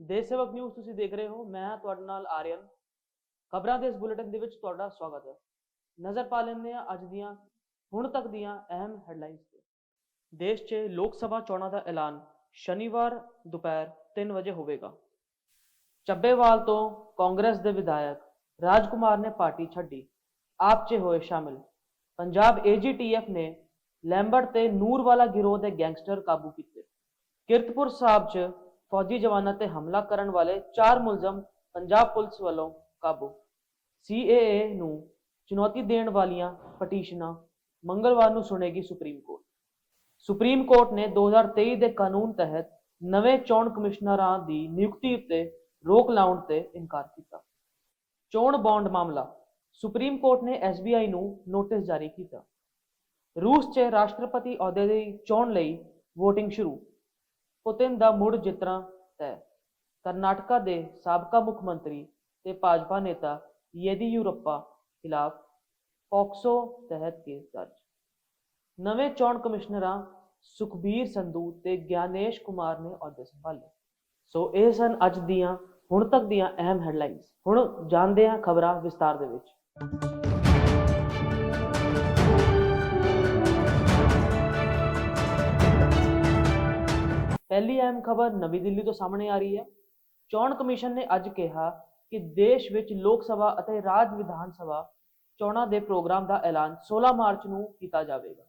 ਦੇਸ਼ ਸੇਵਕ ਨਿਊਜ਼ ਤੁਸੀਂ ਦੇਖ ਰਹੇ ਹੋ, ਮੈਂ ਤੁਹਾਡੇ ਨਾਲ ਆਰੀਅਨ। ਖਬਰਾਂ ਦੇ ਇਸ ਬੁਲੇਟਿਨ ਦੇ ਵਿੱਚ ਤੁਹਾਡਾ ਸਵਾਗਤ ਹੈ। ਨਜ਼ਰ ਪਾ ਲੈਂਦੇ ਹਾਂ ਅੱਜ ਦੀਆਂ, ਹੁਣ ਤੱਕ ਦੀਆਂ ਅਹਿਮ ਹੈਡਲਾਈਨਸ ਤੇ। ਦੇਸ਼ 'ਚ ਲੋਕ ਸਭਾ ਚੋਣਾਂ ਦਾ ਐਲਾਨ, ਸ਼ਨੀਵਾਰ ਦੁਪਹਿਰ 3 ਵਜੇ ਹੋਵੇਗਾ। ਚੱਬੇਵਾਲ ਤੋਂ ਕਾਂਗਰਸ ਦੇ ਵਿਧਾਇਕ ਰਾਜਕੁਮਾਰ ਨੇ ਪਾਰਟੀ ਛੱਡੀ। ਆਪ 'ਚ ਹੋਏ ਸ਼ਾਮਿਲ। ਪੰਜਾਬ ਏਜੀਟੀਐਫ ਨੇ ਲੈਂਬਰਟ ਤੇ ਨੂਰਵਾਲਾ ਗਿਰੋਹ ਦੇ ਗੈਂਗਸਟਰ ਕਾਬੂ ਕੀਤੇ। ਕਿਰਤਪੁਰ ਸਾਹਿਬ 'ਚ ਫੌਜੀ ਜਵਾਨਾਂ ਤੇ ਹਮਲਾ ਕਰਨ ਵਾਲੇ ਚਾਰ ਮੁਲਜ਼ਮ ਪੰਜਾਬ ਪੁਲਿਸ ਵੱਲੋਂ ਕਾਬੂ। ਸੀਏਏ ਨੂੰ ਚੁਣੌਤੀ ਦੇਣ ਵਾਲੀਆਂ ਪਟੀਸ਼ਨਾਂ ਮੰਗਲਵਾਰ ਨੂੰ ਸੁਣੇਗੀ ਸੁਪਰੀਮ ਕੋਰਟ। ਸੁਪਰੀਮ ਕੋਰਟ ਨੇ 2023 ਦੇ ਕਾਨੂੰਨ ਤਹਿਤ ਨਵੇਂ ਚੋਣ ਕਮਿਸ਼ਨਰਾਂ ਦੀ ਨਿਯੁਕਤੀ ਉੱਤੇ ਰੋਕ ਲਾਉਣ ਤੇ ਇਨਕਾਰ ਕੀਤਾ। ਚੋਣ ਬੌਂਡ ਮਾਮਲਾ, ਸੁਪਰੀਮ ਕੋਰਟ ਨੇ ਐਸਬੀਆਈ ਨੂੰ ਨੋਟਿਸ ਜਾਰੀ ਕੀਤਾ। ਰੂਸ 'ਚ ਰਾਸ਼ਟਰਪਤੀ ਅਹੁਦੇ ਦੀ ਚੋਣ ਲਈ VOTING ਸ਼ੁਰੂ। ਪੁਤਿਨ ਦਾ ਮੁੜ ਜਿੱਤਣਾ ਤੈਅ ਕਰਨਾਟਕਾ ਦੇ ਸਾਬਕਾ ਮੁੱਖ ਮੰਤਰੀ ਤੇ ਭਾਜਪਾ ਨੇਤਾ ਯੇਦੀਯੁਰੱਪਾ ਖਿਲਾਫ ਪੋਕਸੋ ਤਹਿਤ ਕੇਸ ਦਰਜ। ਨਵੇਂ ਚੋਣ ਕਮਿਸ਼ਨਰਾਂ ਸੁਖਬੀਰ ਸੰਧੂ ਤੇ ਗਿਆਨੇਸ਼ ਕੁਮਾਰ ਨੇ ਅਹੁਦੇ ਸੰਭਾਲੇ ਸੋ ਇਹ ਸਨ ਅੱਜ ਦੀਆਂ, ਹੁਣ ਤੱਕ ਦੀਆਂ ਅਹਿਮ ਹੈਡਲਾਈਨਸ ਹੁਣ ਜਾਣਦੇ ਹਾਂ ਖਬਰਾਂ ਵਿਸਤਾਰ ਦੇ ਵਿੱਚ। ਪਹਿਲੀ ਅਹਿਮ ਖਬਰ ਨਵੀਂ ਦਿੱਲੀ ਤੋਂ ਸਾਹਮਣੇ ਆ ਰਹੀ ਹੈ। ਚੋਣ ਕਮਿਸ਼ਨ ਨੇ ਅੱਜ ਕਿਹਾ ਕਿ ਦੇਸ਼ ਵਿੱਚ ਲੋਕ ਸਭਾ ਅਤੇ ਰਾਜ ਵਿਧਾਨ ਸਭਾ ਚੋਣਾਂ ਦੇ ਪ੍ਰੋਗਰਾਮ ਦਾ ਐਲਾਨ 16 ਮਾਰਚ ਨੂੰ ਕੀਤਾ ਜਾਵੇਗਾ।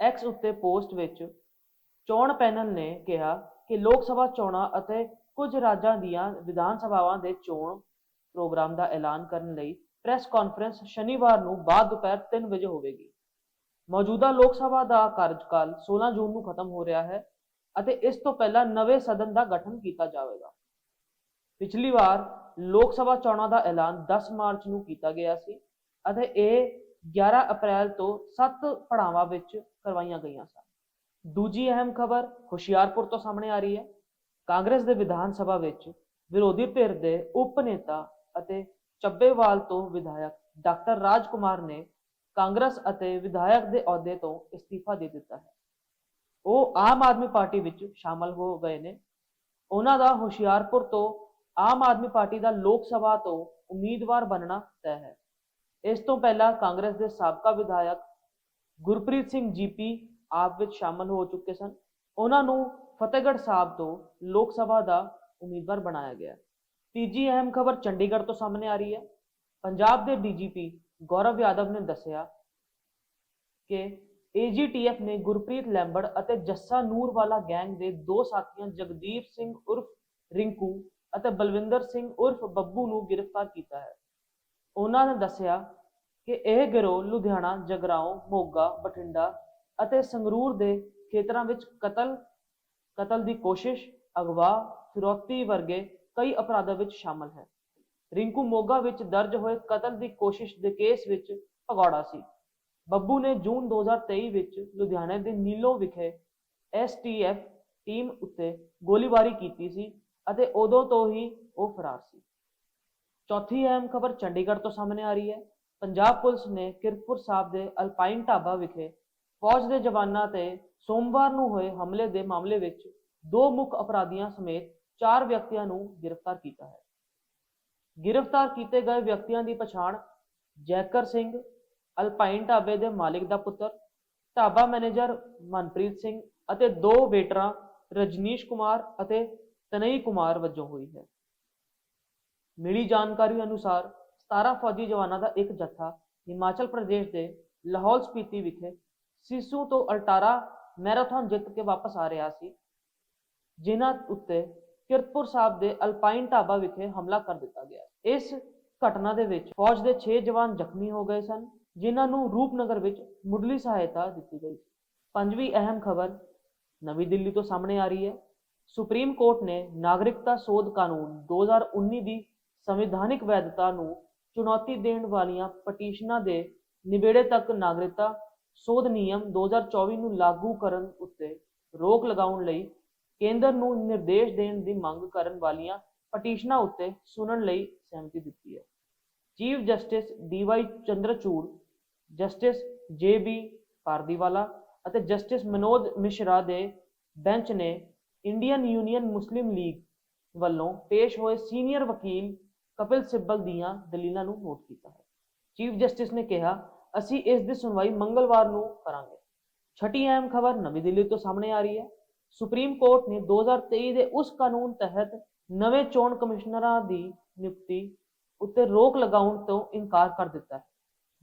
ਐਕਸ ਉੱਤੇ ਪੋਸਟ ਵਿੱਚ ਚੋਣ ਪੈਨਲ ਨੇ ਕਿਹਾ ਕਿ ਲੋਕ ਸਭਾ ਚੋਣਾਂ ਅਤੇ ਕੁਝ ਰਾਜਾਂ ਦੀਆਂ ਵਿਧਾਨ ਸਭਾਵਾਂ ਦੇ ਚੋਣ ਪ੍ਰੋਗਰਾਮ ਦਾ ਐਲਾਨ ਕਰਨ ਲਈ ਪ੍ਰੈਸ ਕਾਨਫਰੰਸ ਸ਼ਨੀਵਾਰ ਨੂੰ ਬਾਅਦ ਦੁਪਹਿਰ 3 ਵਜੇ ਹੋਵੇਗੀ। ਮੌਜੂਦਾ ਲੋਕ ਸਭਾ ਦਾ ਕਾਰਜਕਾਲ 16 ਜੂਨ ਨੂੰ ਖਤਮ ਹੋ ਰਿਹਾ ਹੈ। ਅਤੇ ਇਸ ਤੋਂ ਪਹਿਲਾਂ ਨਵੇਂ ਸਦਨ ਦਾ ਗਠਨ ਕੀਤਾ ਜਾਵੇਗਾ। ਪਿਛਲੀ ਵਾਰ ਲੋਕ ਸਭਾ ਚੋਣਾਂ ਦਾ ਐਲਾਨ 10 ਮਾਰਚ ਨੂੰ ਕੀਤਾ ਗਿਆ ਸੀ ਅਤੇ ਇਹ 11 ਅਪ੍ਰੈਲ ਤੋਂ 7 ਪੜਾਵਾਂ ਵਿੱਚ ਕਰਵਾਈਆਂ ਗਈਆਂ ਸਨ। ਦੂਜੀ ਅਹਿਮ ਖਬਰ ਹੁਸ਼ਿਆਰਪੁਰ ਤੋਂ ਸਾਹਮਣੇ ਆ ਰਹੀ ਹੈ। ਕਾਂਗਰਸ ਦੇ ਵਿਧਾਨ ਸਭਾ ਵਿੱਚ ਵਿਰੋਧੀ ਧਿਰ ਦੇ ਉਪ ਨੇਤਾ ਅਤੇ ਚੱਬੇਵਾਲ ਤੋਂ ਵਿਧਾਇਕ ਡਾਕਟਰ ਰਾਜਕੁਮਾਰ ਨੇ ਕਾਂਗਰਸ ਅਤੇ ਵਿਧਾਇਕ ਦੇ ਅਹੁਦੇ ਤੋਂ ਅਸਤੀਫਾ ਦੇ ਦਿੱਤਾ ਹੈ। ਉਹ ਆਮ ਆਦਮੀ ਪਾਰਟੀ ਵਿੱਚ ਸ਼ਾਮਲ ਹੋ ਗਏ ਨੇ। ਉਹਨਾਂ ਦਾ ਹੁਸ਼ਿਆਰਪੁਰ ਤੋਂ ਆਮ ਆਦਮੀ ਪਾਰਟੀ ਦਾ ਲੋਕ ਸਭਾ ਤੋਂ ਉਮੀਦਵਾਰ ਬਣਨਾ ਤੈਅ ਹੈ। ਇਸ ਤੋਂ ਪਹਿਲਾਂ ਕਾਂਗਰਸ ਦੇ ਸਾਬਕਾ ਵਿਧਾਇਕ ਗੁਰਪ੍ਰੀਤ ਸਿੰਘ ਜੀਪੀ ਆਪ ਵਿੱਚ ਸ਼ਾਮਲ ਹੋ ਚੁੱਕੇ ਸਨ। ਉਹਨਾਂ ਨੂੰ ਫਤਿਹਗੜ੍ਹ ਸਾਹਿਬ ਤੋਂ ਲੋਕ ਸਭਾ ਦਾ ਉਮੀਦਵਾਰ ਬਣਾਇਆ ਗਿਆ। ਤੀਜੀ ਅਹਿਮ ਖਬਰ ਚੰਡੀਗੜ੍ਹ ਤੋਂ ਸਾਹਮਣੇ ਆ ਰਹੀ ਹੈ। ਪੰਜਾਬ ਦੇ ਡੀਜੀਪੀ ਗੌਰਵ ਯਾਦਵ ਨੇ ਦੱਸਿਆ ਕਿ ਏਜੀਟੀਐਫ ਨੇ ਗੁਰਪ੍ਰੀਤ ਲੈਂਬੜ ਅਤੇ ਜੱਸਾ ਨੂਰਵਾਲਾ ਗੈਂਗ ਦੇ ਦੋ ਸਾਥੀਆਂ ਜਗਦੀਪ ਸਿੰਘ ਉਰਫ ਰਿੰਕੂ ਅਤੇ ਬਲਵਿੰਦਰ ਸਿੰਘ ਉਰਫ ਬੱਬੂ ਨੂੰ ਗ੍ਰਿਫਤਾਰ ਕੀਤਾ ਹੈ। ਉਹਨਾਂ ਨੇ ਦੱਸਿਆ ਕਿ ਇਹ ਗਿਰੋਹ ਲੁਧਿਆਣਾ ਜਗਰਾਓ ਮੋਗਾ, ਬਠਿੰਡਾ ਅਤੇ ਸੰਗਰੂਰ ਦੇ ਖੇਤਰਾਂ ਵਿੱਚ ਕਤਲ ਕਤਲ ਦੀ ਕੋਸ਼ਿਸ਼, ਅਗਵਾ, ਫਿਰੌਤੀ ਵਰਗੇ ਕਈ ਅਪਰਾਧਾਂ ਵਿੱਚ ਸ਼ਾਮਲ ਹੈ। ਰਿੰਕੂ ਮੋਗਾ ਵਿੱਚ ਦਰਜ ਹੋਏ ਕਤਲ ਦੀ ਕੋਸ਼ਿਸ਼ ਦੇ ਕੇਸ ਵਿੱਚ ਭਗੌੜਾ ਸੀ। ਬੱਬੂ ਨੇ ਜੂਨ 2023 ਵਿੱਚ ਲੁਧਿਆਣੇ ਦੇ ਨੀਲੋ ਵਿਖੇ ਐਸਟੀਐਫ ਟੀਮ ਉੱਤੇ ਗੋਲੀਬਾਰੀ ਕੀਤੀ ਸੀ ਅਤੇ ਉਦੋਂ ਤੋਂ ਹੀ ਉਹ ਫਰਾਰ ਸੀ। ਚੌਥੀ ਅਹਿਮ ਖਬਰ ਚੰਡੀਗੜ੍ਹ ਤੋਂ ਸਾਹਮਣੇ ਆ ਰਹੀ ਹੈ। ਪੰਜਾਬ ਪੁਲਿਸ ਨੇ ਕਿਰਤਪੁਰ ਸਾਹਿਬ ਦੇ ਅਲਪਾਈਨ ਢਾਬਾ ਵਿਖੇ ਫੌਜ ਦੇ ਜਵਾਨਾਂ ਤੇ ਸੋਮਵਾਰ ਨੂੰ ਹੋਏ ਹਮਲੇ ਦੇ ਮਾਮਲੇ ਵਿੱਚ ਦੋ ਮੁੱਖ ਅਪਰਾਧੀਆਂ ਸਮੇਤ ਚਾਰ ਵਿਅਕਤੀਆਂ ਨੂੰ ਗ੍ਰਿਫਤਾਰ ਕੀਤਾ ਹੈ। ਗ੍ਰਿਫਤਾਰ ਕੀਤੇ ਗਏ ਵਿਅਕਤੀਆਂ ਦੀ ਪਛਾਣ ਜੈਕਰ ਸਿੰਘ ਅਲਪਾਈਨ ਢਾਬੇ ਦੇ ਮਾਲਿਕ ਦਾ ਪੁੱਤਰ, ਢਾਬਾ ਮੈਨੇਜਰ ਮਨਪ੍ਰੀਤ ਸਿੰਘ ਅਤੇ ਦੋ ਵੇਟਰਾਂ ਰਜਨੀਸ਼ ਕੁਮਾਰ ਅਤੇ ਤਨਈ ਕੁਮਾਰ ਵਜੋਂ ਹੋਈ ਹੈ। ਮਿਲੀ ਜਾਣਕਾਰੀ ਅਨੁਸਾਰ 17 ਫੌਜੀ ਜਵਾਨਾਂ ਦਾ ਇੱਕ ਜੱਥਾ ਹਿਮਾਚਲ ਪ੍ਰਦੇਸ਼ ਦੇ ਲਾਹੌਲ ਸਪੀਤੀ ਵਿਖੇ ਸਿਸੂ ਤੋਂ ਅਲਟਾਰਾ ਮੈਰਾਥਨ ਜਿੱਤ ਕੇ ਵਾਪਸ ਆ ਰਿਹਾ ਸੀ, ਜਿਨ੍ਹਾਂ ਉੱਤੇ ਕਿਰਤਪੁਰ ਸਾਹਿਬ ਦੇ ਅਲਪਾਈਨ ਢਾਬਾ ਵਿਖੇ ਹਮਲਾ ਕਰ ਦਿੱਤਾ ਗਿਆ। ਇਸ ਘਟਨਾ ਦੇ ਵਿੱਚ ਫੌਜ ਦੇ 6 ਜਵਾਨ ਜ਼ਖਮੀ ਹੋ ਗਏ ਸਨ। ਜਿਨ੍ਹਾਂ ਨੂੰ ਰੂਪਨਗਰ ਵਿੱਚ ਮੁੱਢਲੀ ਸਹਾਇਤਾ ਦਿੱਤੀ ਗਈ। ਪੰਜਵੀਂ ਅਹਿਮ ਖਬਰ ਨਵੀਂ ਦਿੱਲੀ ਤੋਂ ਸਾਹਮਣੇ ਆ ਰਹੀ ਹੈ। ਸੁਪਰੀਮ ਕੋਰਟ ਨੇ ਨਾਗਰਿਕਤਾ ਸੋਧ ਕਾਨੂੰਨ 2019 ਦੀ ਸੰਵਿਧਾਨਿਕ ਵੈਧਤਾ ਨੂੰ ਚੁਣੌਤੀ ਦੇਣ ਵਾਲੀਆਂ ਪਟੀਸ਼ਨਾਂ ਦੇ ਨਿਬੇੜੇ ਤੱਕ ਨਾਗਰਿਕਤਾ ਸੋਧ ਨਿਯਮ 2024 ਨੂੰ ਲਾਗੂ ਕਰਨ ਉੱਤੇ ਰੋਕ ਲਗਾਉਣ ਲਈ ਕੇਂਦਰ ਨੂੰ ਨਿਰਦੇਸ਼ ਦੇਣ ਦੀ ਮੰਗ ਕਰਨ ਵਾਲੀਆਂ ਪਟੀਸ਼ਨਾਂ ਉੱਤੇ ਸੁਣਨ ਲਈ ਸਹਿਮਤੀ ਦਿੱਤੀ ਹੈ। Chief justice DY Chandrachud, justice J B Pardiwala ਅਤੇ ਜਸਟਿਸ ਮਨੋਜ ਮਿਸ਼ਰਾ ਦੇ ਬੈਂਚ ਨੇ ਇੰਡੀਅਨ ਯੂਨੀਅਨ ਮੁਸਲਿਮ ਲੀਗ ਵੱਲੋਂ ਪੇਸ਼ ਹੋਏ ਸੀਨੀਅਰ ਵਕੀਲ ਕਪਿਲ ਸਿੱਬਲ ਦੀਆਂ ਦਲੀਲਾਂ ਨੂੰ ਨੋਟ ਕੀਤਾ ਹੈ। ਚੀਫ ਜਸਟਿਸ ਨੇ ਕਿਹਾ, ਅਸੀਂ ਇਸ ਦੀ ਸੁਣਵਾਈ ਮੰਗਲਵਾਰ ਨੂੰ ਕਰਾਂਗੇ। ਛਟੀ ਅਹਿਮ ਖਬਰ ਨਵੀਂ ਦਿੱਲੀ ਤੋਂ ਸਾਹਮਣੇ ਆ ਰਹੀ ਹੈ। ਸੁਪਰੀਮ ਕੋਰਟ ਨੇ 2023 ਦੇ ਉਸ ਕਾਨੂੰਨ ਤਹਿਤ ਨਵੇਂ ਚੋਣ ਕਮਿਸ਼ਨਰਾਂ ਦੀ ਨਿਯੁਕਤੀ ਉੱਤੇ ਰੋਕ ਲਗਾਉਣ ਤੋਂ ਇਨਕਾਰ ਕਰ ਦਿੱਤਾ ਹੈ।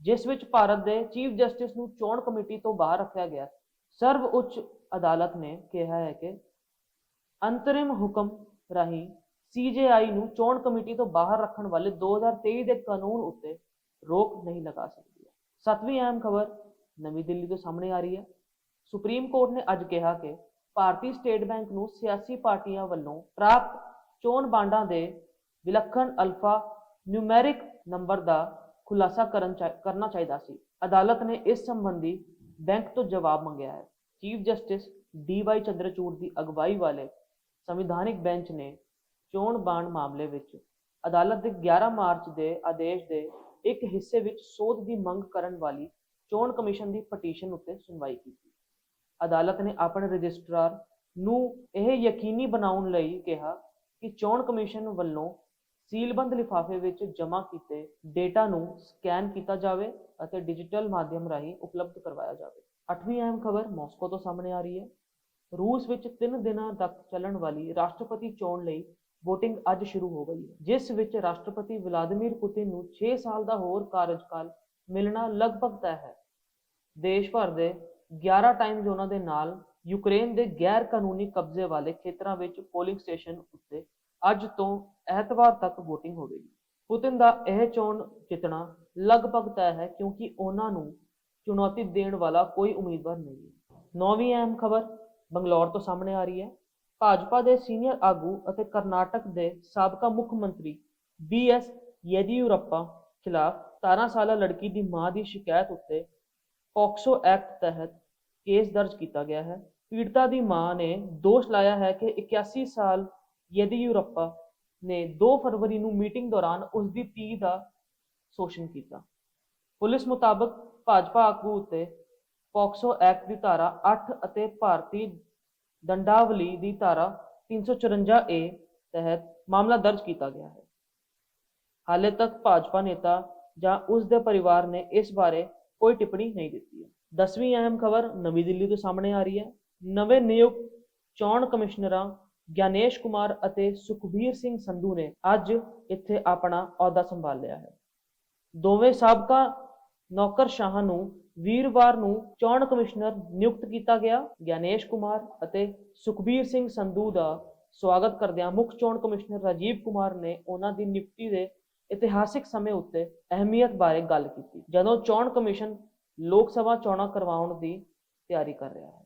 ਜਿਸ ਵਿੱਚ ਭਾਰਤ ਦੇ ਚੀਫ ਜਸਟਿਸ ਨੂੰ ਚੋਣ ਕਮੇਟੀ ਤੋਂ ਬਾਹਰ ਰੱਖਿਆ ਗਿਆ। ਸਰਵ ਉੱਚ ਅਦਾਲਤ ਨੇ ਕਿਹਾ ਹੈ ਕਿ ਅੰਤਰਿਮ ਹੁਕਮ ਰਾਹੀਂ ਸੀਜੇਆਈ ਨੂੰ ਚੋਣ ਕਮੇਟੀ ਤੋਂ ਬਾਹਰ ਰੱਖਣ ਵਾਲੇ 2023 ਦੇ ਕਾਨੂੰਨ ਉੱਤੇ ਰੋਕ ਨਹੀਂ ਲਗਾ ਸਕਦੀ ਹੈ। ਸੱਤਵੀਂ ਅਹਿਮ ਖਬਰ ਨਵੀਂ ਦਿੱਲੀ ਤੋਂ ਸਾਹਮਣੇ ਆ ਰਹੀ ਹੈ। ਸੁਪਰੀਮ ਕੋਰਟ ਨੇ ਅੱਜ ਕਿਹਾ ਕਿ ਭਾਰਤੀ ਸਟੇਟ ਬੈਂਕ ਨੂੰ ਸਿਆਸੀ ਪਾਰਟੀਆਂ ਵੱਲੋਂ ਪ੍ਰਾਪਤ ਚੋਣ ਬਾਂਡਾਂ ਦੇ ਵਿਲੱਖਣ ਅਲਫਾ ਨਿਊਮੈਰਿਕ ਨੰਬਰ ਦਾ ਖੁਲਾਸਾ ਕਰਨ ਕਰਨਾ ਚਾਹੀਦਾ ਸੀ। ਅਦਾਲਤ ਨੇ ਇਸ ਸੰਬੰਧੀ ਬੈਂਕ ਤੋਂ ਜਵਾਬ ਮੰਗਿਆ ਹੈ। Chief justice D Y Chandrachud ਦੀ ਅਗਵਾਈ ਵਾਲੇ ਸੰਵਿਧਾਨਿਕ ਬੈਂਚ ਨੇ ਚੋਣ ਬਾਂਡ ਮਾਮਲੇ ਵਿੱਚ ਅਦਾਲਤ ਦੇ 11 ਮਾਰਚ ਦੇ ਆਦੇਸ਼ ਦੇ ਇੱਕ ਹਿੱਸੇ ਵਿੱਚ ਸੋਧ ਦੀ ਮੰਗ ਕਰਨ ਵਾਲੀ ਚੋਣ ਕਮਿਸ਼ਨ ਦੀ ਪਟੀਸ਼ਨ ਉੱਤੇ ਸੁਣਵਾਈ ਕੀਤੀ। ਅਦਾਲਤ ਨੇ ਆਪਣੇ ਰਜਿਸਟਰਾਰ ਨੂੰ ਇਹ ਯਕੀਨੀ ਬਣਾਉਣ ਲਈ ਕਿਹਾ ਕਿ ਚੋਣ ਕਮਿਸ਼ਨ ਵੱਲੋਂ ਸੀਲਬੰਦ ਲਿਫਾਫੇ ਵਿੱਚ ਜਮ੍ਹਾਂ ਕੀਤੇ ਡੇਟਾ ਨੂੰ ਸਕੈਨ ਕੀਤਾ ਜਾਵੇ ਅਤੇ ਡਿਜੀਟਲ ਮਾਧਿਅਮ ਰਾਹੀਂ ਉਪਲਬਧ ਕਰਵਾਇਆ ਜਾਵੇ। ਅੱਠਵੀਂ ਅਹਿਮ ਖਬਰ ਮਾਸਕੋ ਤੋਂ ਸਾਹਮਣੇ ਆ ਰਹੀ ਹੈ। ਰੂਸ ਵਿੱਚ 3 ਦਿਨਾਂ ਤੱਕ ਚੱਲਣ ਵਾਲੀ ਰਾਸ਼ਟਰਪਤੀ ਚੋਣ ਲਈ VOTING ਅੱਜ ਸ਼ੁਰੂ ਹੋ ਗਈ ਹੈ, ਜਿਸ ਵਿੱਚ ਰਾਸ਼ਟਰਪਤੀ ਵਲਾਦੀਮੀਰ ਪੁਤਿਨ ਨੂੰ 6 ਸਾਲ ਦਾ ਹੋਰ ਕਾਰਜਕਾਲ ਮਿਲਣਾ ਲਗਭਗ ਤੈਅ ਹੈ। ਦੇਸ਼ ਭਰ ਦੇ 11 ਟਾਈਮ ਜ਼ੋਨਾਂ ਦੇ ਨਾਲ ਯੂਕਰੇਨ ਦੇ ਗੈਰ ਕਾਨੂੰਨੀ ਕਬਜ਼ੇ ਵਾਲੇ ਖੇਤਰਾਂ ਵਿੱਚ ਪੋਲਿੰਗ ਸਟੇਸ਼ਨ ਉੱਤੇ ਅੱਜ ਤੋਂ ਐਤਵਾਰ ਤੱਕ VOTING ਹੋਵੇਗੀ। ਪੁਤਿਨ ਦਾ ਇਹ ਚੋਣ ਜਿੱਤਣਾ ਲਗਭਗ ਤੈਅ ਹੈ ਕਿਉਂਕਿ ਉਹਨਾਂ ਨੂੰ ਚੁਣੌਤੀ ਦੇਣ ਵਾਲਾ ਕੋਈ ਉਮੀਦਵਾਰ ਨਹੀਂ ਹੈ। ਨੌਵੀਂ ਅਹਿਮ ਖਬਰ ਬੰਗਲੌਰ ਤੋਂ ਸਾਹਮਣੇ ਆ ਰਹੀ ਹੈ। ਭਾਜਪਾ ਦੇ ਸੀਨੀਅਰ ਆਗੂ ਅਤੇ ਕਰਨਾਟਕ ਦੇ ਸਾਬਕਾ ਮੁੱਖ ਮੰਤਰੀ ਬੀ ਐਸ ਯੈਦੀਯੁਰੱਪਾ ਖਿਲਾਫ 17 ਸਾਲਾ ਲੜਕੀ ਦੀ ਮਾਂ ਦੀ ਸ਼ਿਕਾਇਤ ਉੱਤੇ ਪੋਕਸੋ ਐਕਟ ਤਹਿਤ ਕੇਸ ਦਰਜ ਕੀਤਾ ਗਿਆ ਹੈ। ਪੀੜਤਾ ਦੀ ਮਾਂ ਨੇ ਦੋਸ਼ ਲਾਇਆ ਹੈ ਕਿ 81 ਸਾਲ ਯੈਦੀਯੁਰੱਪਾ ਨੇ 2 ਫਰਵਰੀ ਨੂੰ ਮੀਟਿੰਗ ਦੌਰਾਨ ਉਸ ਦੀ ਧੀ ਦਾ ਸ਼ੋਸ਼ਣ ਕੀਤਾ। ਪੁਲਿਸ ਮੁਤਾਬਕ ਭਾਜਪਾ ਆਗੂ ਉੱਤੇ ਪੋਕਸੋ ਐਕਟ ਦੀ ਧਾਰਾ 8 ਅਤੇ ਭਾਰਤੀ ਦੰਡਾਵਲੀ ਦੀ ਧਾਰਾ 354 ਏ ਤਹਿਤ ਮਾਮਲਾ ਦਰਜ ਕੀਤਾ ਗਿਆ ਹੈ। ਹਾਲੇ ਤੱਕ ਭਾਜਪਾ ਨੇਤਾ ਜਾਂ ਉਸ ਦੇ ਪਰਿਵਾਰ ਨੇ ਇਸ ਬਾਰੇ ਕੋਈ ਟਿੱਪਣੀ ਨਹੀਂ ਦਿੱਤੀ ਹੈ। ਦਸਵੀਂ ਅਹਿਮ ਖਬਰ ਨਵੀਂ ਦਿੱਲੀ ਤੋਂ ਸਾਹਮਣੇ ਆ ਰਹੀ ਹੈ। ਨਵੇਂ ਨਿਯੁਕਤ ਚੋਣ ਕਮਿਸ਼ਨਰਾਂ ਗਿਆਨੇਸ਼ ਕੁਮਾਰ ਅਤੇ ਸੁਖਬੀਰ ਸਿੰਘ ਸੰਧੂ ਨੇ ਅੱਜ ਇੱਥੇ ਆਪਣਾ ਅਹੁਦਾ ਸੰਭਾਲ ਲਿਆ ਹੈ। ਦੋਵੇਂ ਸਾਬਕਾ ਨੌਕਰਸ਼ਾਹਾਂ ਨੂੰ ਵੀਰਵਾਰ ਨੂੰ ਚੋਣ ਕਮਿਸ਼ਨਰ ਨਿਯੁਕਤ ਕੀਤਾ ਗਿਆ। ਗਿਆਨੇਸ਼ ਕੁਮਾਰ ਅਤੇ ਸੁਖਬੀਰ ਸਿੰਘ ਸੰਧੂ ਦਾ ਸਵਾਗਤ ਕਰਦਿਆਂ ਮੁੱਖ ਚੋਣ ਕਮਿਸ਼ਨਰ ਰਾਜੀਵ ਕੁਮਾਰ ਨੇ ਉਹਨਾਂ ਦੀ ਨਿਯੁਕਤੀ ਦੇ ਇਤਿਹਾਸਿਕ ਸਮੇਂ ਉੱਤੇ ਅਹਿਮੀਅਤ ਬਾਰੇ ਗੱਲ ਕੀਤੀ, ਜਦੋਂ ਚੋਣ ਕਮਿਸ਼ਨ ਲੋਕ ਸਭਾ ਚੋਣਾਂ ਕਰਵਾਉਣ ਦੀ ਤਿਆਰੀ ਕਰ ਰਿਹਾ ਹੈ।